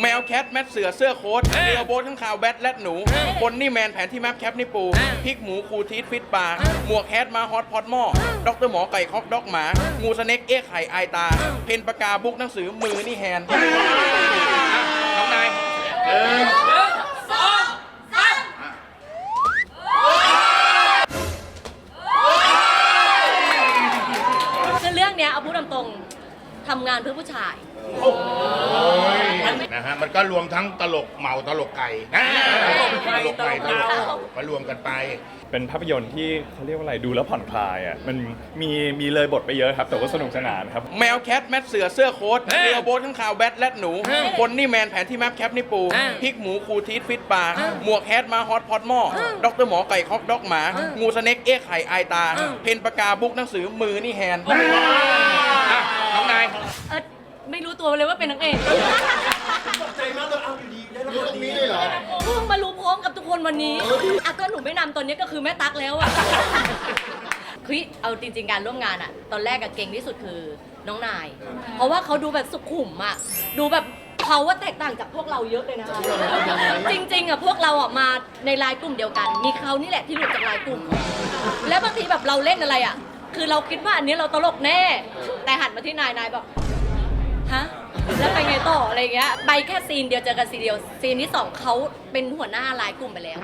แมวแคทแมทเสือเสื้อโค้ทเรือโบ๊ทข้างข่าวแบทแลดหนู คนนี่แมนแผนที่แมปแคปนี่ปูพริกหมูคูทีทฟิตปลาหมวกแคทมาฮอตพอตหม้อด็อกเตอร์หมอไก่คอกด็อกหมา งูสเน็กเอ๊ะไข่ไอายตา เพนปากกาบุ๊กหนังสือมือนี่แฮนด์น้องนายคือเรื่องเนี้ยเอาพูดตรงๆ ทำงานเพื่อผู้ชาย นะฮะมันก็รวมทั้งตลกเหมาตลกไก่นะตลกไก่ตลกเก่าก็รวมกันไป เป็นภาพยนตร์ที่เขาเรียกว่าอะไรดูแล้วผ่อนคลายอะมันมีมีเลยบทไปเยอะครับ แต่ว่าสนุกสนานครับ แมวแคทแมทเสือเสื้อโค้ทเรือโบ๊ทข้างข่าวแบทแลดหนูคนนี่แมนแผนที่แมปแคปนี่ปูพริกหมูคูทีทฟิตปลาหมวกแคทมาฮอตพอตหม้อด็อกเตอร์หมอไก่คอกด็อกหมางูสเน็กเอ๊ะไข่ไอายตา เพนปากกาบุ๊กหนังสือมือนี่แฮนด์อะน้องนาย เออไม่รู้ตัวเลยว่าเป็นนางเอกใจมากเลยเอาอยู่ดีได้รับตรงนี้เลยเหรอ เพิ่งมารู้พร้อมกับทุกคนวันนี้อะก็หนูไม่นำตอนนี้ก็คือแม่ตั๊กแล้วอะคือเอาจริงๆการร่วมงานอะตอนแรกอะเก่งที่สุดคือน้องนาย เพราะว่าเขาดูแบบสุขุมอะดูแบบเขาว่าแตกต่างจากพวกเราเยอะเลยนะคะจริงๆอะพวกเราอะมาในไลน์กลุ่มเดียวกัน มีเขานี่แหละที่หลุดจากไลน์กลุ่ม แล้วบางทีแบบเราเล่นอะไรอะคือเราคิดว่าอันนี้เราตลกแน่ แต่หันมาที่นายนายบอก ฮะแล้วไปไงต่ออะไรเงี้ยไปแค่ซีนเดียวเจอกันซีนเดียวซีนที่สองเขาเป็นหัวหน้าไลน์กลุ่มไปแล้ว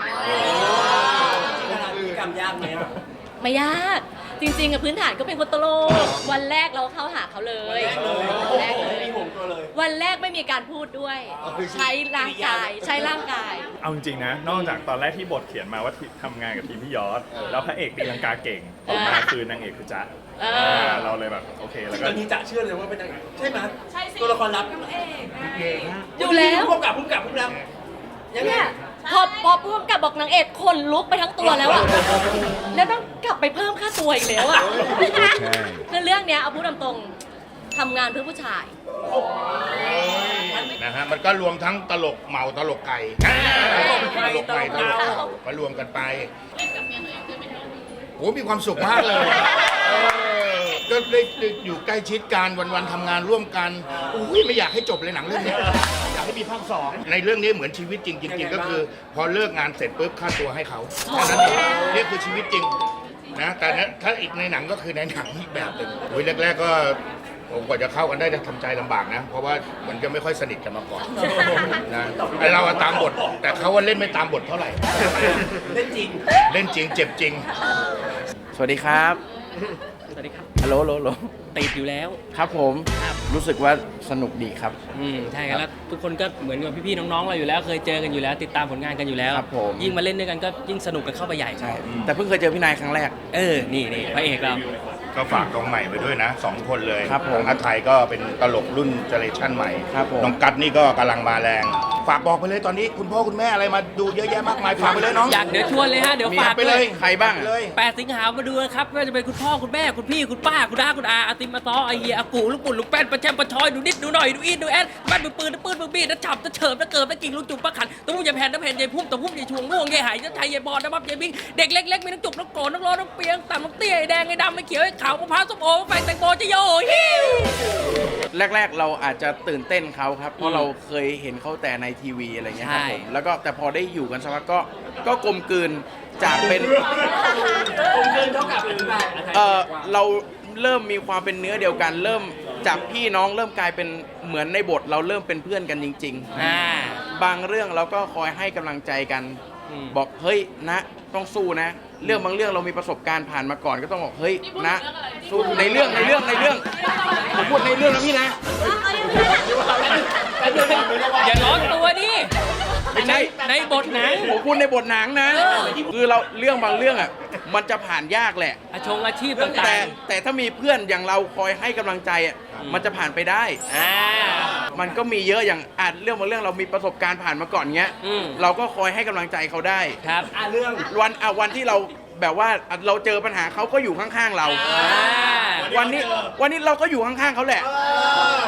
กรรมยากไหม ไม่ยาก จริงๆอะพื้นฐานก็เป็นคนตลก วันแรกเราเข้าหาเขาเลยวันแรกเลยมีห่วงตัวเลย วันแรกไม่มีการพูดด้วย ใช้ร่างกายใช้ร่างกาย เอาจริงๆนะ นอกจากตอนแรกที่บทเขียนมาว่าทำงานกับทีมพี่ยอด แล้วพระเอกตีลังกาเก่งออกมาคือนางเอกคือจ๊ะเอออ่าเราเลยแบบโอเคแล้วตก็อนนี้จะเชื่อเลยว่าเป็นนางเอกใช่ไหมใช่สิตัวละครลับอยู่แล้ว พุ่มกับพุ่มกับพุ่มแล้วยังไงเนี่ย พอพอพูดกับบอกนางเอกคนลุกไปทั้งตัวแล้วอะแล้วต้องกลับไปเพิ่มค่าตัวอีกแล้วอะคือเรื่องเนี้ยเอาพูดตรงๆทำงานเพื่อผู้ชาย นะฮะมันก็รวมทั้งตลกเหมาตลกไก่นะตลกไก่ตลกเก่าก็รวมกันไปโอ้มีความสุขมากเลยเออ ก็ได้ได้อยู่ใกล้ชิดกันวันๆทำงานร่วมกันอุ้ยไม่อยากให้จบเลยหนังเรื่องนี้อยากให้มีภาคสองในเรื่องนี้เหมือนชีวิตจริงจริงๆก็คือ พอเลิกงานเสร็จปุ๊บค่าตัวให้เขาแค่นั้นเองนี่คือชีวิตจริงนะแต่ถ้าอีกในหนังก็คือในหนังอีกแบบหนึ่งอุ้ยแรก ๆ ก็ผมกว่าจะเข้ากันได้จะทำใจลำบากนะ เพราะว่าเหมันจะไม่ค่อยสนิทกันมาก่อนนะไอเราอะตามบท แต่เขาว่าเล่นไม่ตามบทเท่าไหร่ เล่นจริง เล่นจริงเจ็บจริง สวัสดีครับ สวัสดีครับฮัลโหลฮัลโหลฮัลโหลติดอยู่แล้ว ครับผมรู้สึกว่าสนุกดีครับ อืมใช่ครับแล้วทุกคนก็เหมือนกับพี่ๆน้องๆเราอยู่แล้ว เคยเจอกันอยู่แล้ว ติดตามผลงานกันอยู่แล้ว ครับผม ยิ่งมาเล่นด้วยกันก็ยิ่งสนุกกันเข้าไปใหญ่ใช่ แต่เพิ่งเคยเจอพี่นายครั้งแรก เออ นี่นี่พระเอกเรา ก็ฝากน้องใหม่ไปด้วยนะสองคนเลยครับผมอาไทยก็เป็นตลกรุ่นเจเนเรชั่นใหม่ครับผม น้องกัดนี่ก็กำลังมาแรง ฝากบอกไปเลยตอนนี้คุณพ่อคุณแม่อะไรมาดูเยอะแยะมากมายฝากไปเลยน้องอยากเดี๋ยวชวนเลยฮะเดี๋ยวมีฝากไปเลยใครบ้างฝกไปเลยแปดสิงหามาดูนะครับไม่ว่าจะเป็นคุณพ่อคุณแม่คุณพี่คุณป้าคุณอาคุณอาอาติมมาซ้อไอเฮียอากูลูกปุ่นลูกแป้นประแชมประชอยดูนิดดูหน่อยดูอีดดูแอดบ้านมือปืนตะปืนมือบีดตะฉับตะเฉิบตะเกิบตะกิ่งลูกจุ่มปะขันตะพุ่มยายแผ่นตะแผ่นยายพุ่มตะพุ่มยายชวงง่วงยายหายยายไทยยายบอดน้ำมับยายบิงเด็กเล็กๆมีน้ำจุกน้ำโกรธน้ำร้อนน้ำเปียงต่ำน้ำเตี้ยไอ้แดงไอ้ดำไอ้เขียวไอ้ขาวมะพร้าวส้มโอไฟแตงโมจะโยฮิวแรก ๆ เราอาจจะตื่นเต้นเขาครับเพอืราะมเราเคยเห็นเขาแต่ในทีวีอะไรเงี้ยครับใช่ผมแล้วก็แต่พอได้อยู่กันสักพักก็ก็กลมกลืนจากเป็น ผมเกินเท่ากับเป็นแบบเออเราเริ่มมีความเป็นเนื้อเดียวกัน เริ่มจากพี่น้องเริ่มกลายเป็นเหมือนในบทเราเริ่มเป็นเพื่อนกันจริง อ่า ๆ บางเรื่องเราก็คอยให้กำลังใจกันอืมบอกเฮ้ยนะต้องสู้นะ เรื่องบางเรื่องเรามีประสบการณ์ผ่านมาก่อนก็ต้องบอกเฮ้ยนะสู้ในเรื่องในเรื่องในเรื่องผมพูดในเรื่องนะพี่นะ อย่าร้อนตัวดิ ไม่ใช่ ในบทหนังผมพูดในบทหนังนะเออคือเราเรื่องบางเรื่องอะ มันจะผ่านยากแหละ อาชงอาชีพต่างแต่แต่ถ้ามีเพื่อนอย่างเราคอยให้กำลังใจอะ มันจะผ่านไปได้ ๆอ่า มันก็มีเยอะอย่างอาจเรื่องบางเรื่องเรามีประสบการณ์ผ่านมาก่อนเงี้ย อืม เราก็คอยให้กำลังใจเขาได้ ครับอะเรื่องวันอะวันที่เราแบบว่าเราเจอปัญหาเขาก็อยู่ข้างๆเรา อ่าวันนี้วันนี้เราก็อยู่ข้างๆเขาแหละ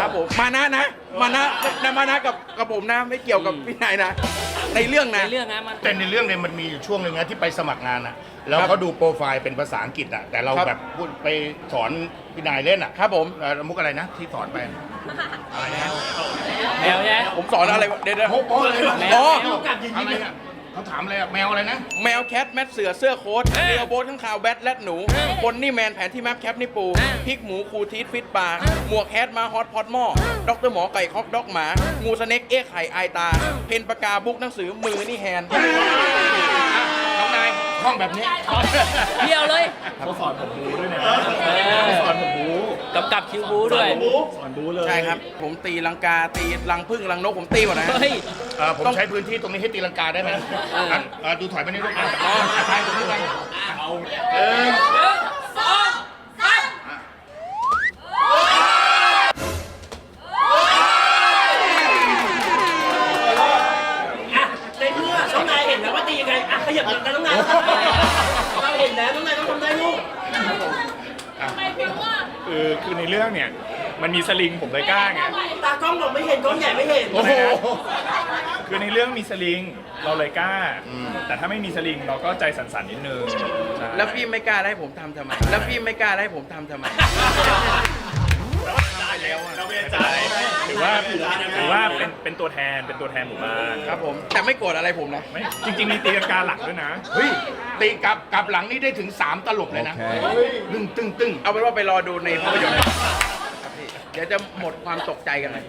ครับผม มานะนะ มานะนะมานะกับกับผมนะ ไม่เกี่ยวกับพี่นายนะ ในเรื่องในนะเรื่องนะมัน แต่ในเรื่องเนี่ยมันมีอยู่ช่วงหนึ่งนะที่ไปสมัครงานอะแล้วครับเขาดูโปรไฟล์เป็นภาษาอังกฤษอะแต่เราครับ แบบพูดไปสอนพี่นายเล่นอะครับผมเอ่อมุกอะไรนะ ที่สอนไปอะไรนะในแมวใช่ไหมผมสอนอะไรวะเดี๋ยวเดี๋ยว โป๊ะโป๊ะเลยแมว อ๋ออะไรอะเขาถามอะไรอะแมวอะไรนะ แมวแคทแมทเสือเสื้อโค้ทเรือโบ๊ทข้างข่าวแบทแลดหนู คนนี่แมนแผนที่แมปแคปนี่ปูพริกหมูคูทีทฟิตปลาหมวกแฮทมาฮอตพอตหม้อด็อกเตอร์หมอไก่คอกด็อกหมา งูสเน็กเอ๊ะไข่ไอายตา เพนปากกาบุ๊กหนังสือมือนี่แฮนด์น้องนายห้องแบบนี้เที่ยวเลย เขาสอนผมบูด้วยนะเออสอนผมบู กำกับคิวบูด้วยสอนบูเลยใช่ครับ ผมตีลังกาตีลังพึ่งลังนกผมตีหมดนะเฮ้ย เอ่อผมใช้พื้นที่ตรงนี้ให้ตีลังกาได้ไหมงั้นเอ่อดูถอยไปนี่ลูกอะอ๋อถ่ายตรงนี้กันเอาเออ อะในเมื่อน้องนายเห็นแล้วว่าตียังไงอะขยับกันน้องนายเราเห็นแล้วน้องนายต้องทำได้ลูก คือคือในเรื่องเนี่ย มันมีสลิงผมเลยกล้าไง ตากล้องบอกไม่เห็นกล้องใหญ่ไม่เห็น โอ้โห คือในเรื่องมีสลิงเราเลยกล้า แต่ถ้าไม่มีสลิงเราก็ใจสั่นๆนิดนึงใช่ แล้วพี่ไม่กล้าให้ผมทำทำไม แล้วพี่ไม่กล้าให้ผมทำทำไม เราไม่ใจหรือว่าหรือว่าเป็นเป็นตัวแทนเป็นตัวแทนหมู่บ้านครับผม แต่ไม่โกรธอะไรผมนะ ไม่จริง ๆ มีตีลังกาหลักด้วยนะ เฮ้ย ตีกลับกลับหลังนี่ได้ถึง 3 ตลบเลยนะตึ้งตึ้งตึ้งเอาเป็นว่าไปรอดูในภาพยนตร์นะครับพี่เดี๋ยวจะหมดความตกใจกันเลย